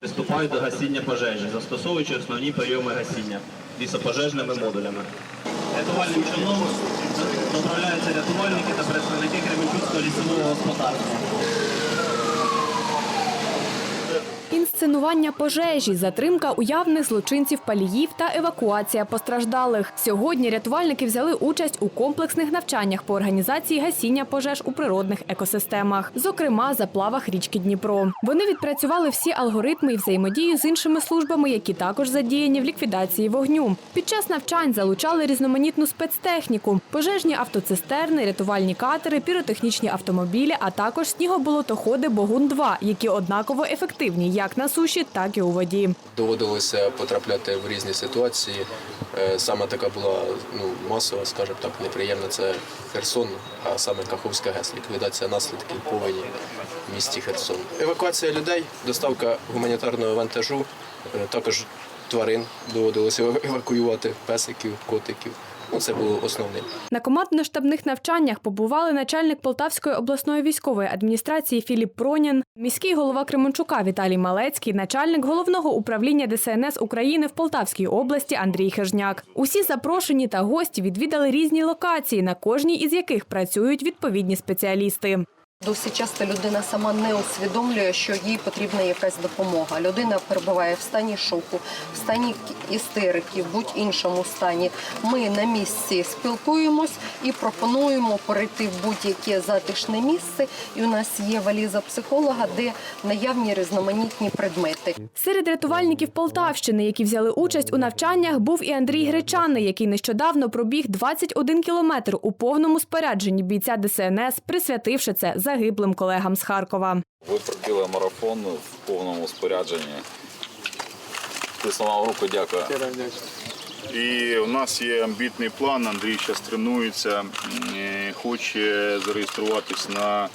Приступають до гасіння пожежі, застосовуючи основні прийоми гасіння лісопожежними модулями. Рятувальним човном доправляються рятувальники та представники Кременчуцького лісового господарства. Інсценування пожежі, затримка уявних злочинців паліїв та евакуація постраждалих. Сьогодні рятувальники взяли участь у комплексних навчаннях по організації гасіння пожеж у природних екосистемах, зокрема заплавах річки Дніпро. Вони відпрацювали всі алгоритми і взаємодію з іншими службами, які також задіяні в ліквідації вогню. Під час навчань залучали різноманітну спецтехніку, пожежні автоцистерни, рятувальні катери, піротехнічні автомобілі, а також снігоболотоходи Богун-2, які однаково ефективні як на суші, так і у воді. доводилося потрапляти в різні ситуації. Е, Саме така була ну, масова, скажімо так, неприємна це Херсон, а саме Каховська ГЕС, ліквідація наслідків повені в місті Херсон. Евакуація людей, доставка гуманітарного вантажу, е, також тварин доводилося евакуювати, песиків, котиків. Ну, це було основне. На командно-штабних навчаннях побували начальник Полтавської обласної військової адміністрації Філіп Пронін, міський голова Кременчука Віталій Малецький, начальник головного управління ДСНС України в Полтавській області Андрій Хижняк. Усі запрошені та гості відвідали різні локації, на кожній із яких працюють відповідні спеціалісти. Досить часто людина сама не усвідомлює, що їй потрібна якась допомога. Людина перебуває в стані шоку, в стані істерики, в будь-іншому стані. Ми на місці спілкуємось і пропонуємо перейти в будь-яке затишне місце. І у нас є валіза психолога, де наявні різноманітні предмети. Серед рятувальників Полтавщини, які взяли участь у навчаннях, був і Андрій Гречаний, який нещодавно пробіг 21 кілометр у повному спорядженні бійця ДСНС, присвятивши це загиблим колегам з Харкова. Ви пробіли марафон в повному спорядженні. Тисну вам руку, дякую. І у нас є амбітний план. Андрій зараз тренується, е, хоче зареєструватись на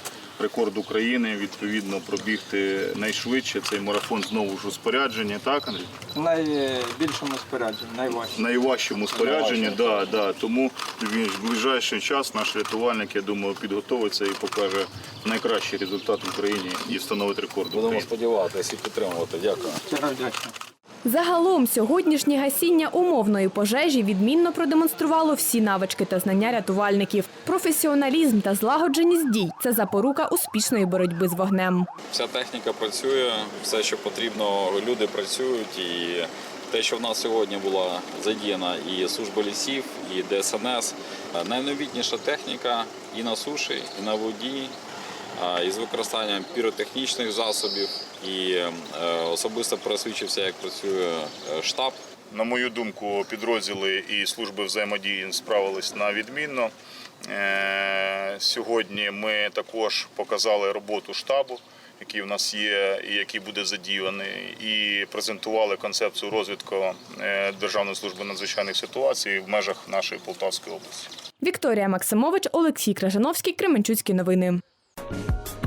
рекорд України, відповідно пробігти найшвидше цей марафон знову ж у спорядженні, так, Андрій? найбільшому спорядженні, найважче. Найважчому спорядженні, да, да. тому в ближайший час наш рятувальник, я думаю, підготовиться і покаже найкращий результат в Україні і встановить рекорд. в Будемо сподіватися і підтримувати. Дякую. Щиро вдячний. Загалом, сьогоднішнє гасіння умовної пожежі відмінно продемонструвало всі навички та знання рятувальників. Професіоналізм та злагодженість дій це запорука успішної боротьби з вогнем. Вся техніка працює, все, що потрібно, люди працюють. І те, що в нас сьогодні була задіяна і служба лісів, і ДСНС, найновітніша техніка і на суші, і на воді. Із використанням піротехнічних засобів і е, особисто пересвідчився, як працює е, штаб На мою думку, підрозділи і служби взаємодії справились на відмінно. Е, Сьогодні ми також показали роботу штабу, який в нас є і який буде задіяний, і презентували концепцію розвитку Державної служби надзвичайних ситуацій в межах нашої Полтавської області. Вікторія Максимович, Олексій Кражановський, Кременчуцькі новини. you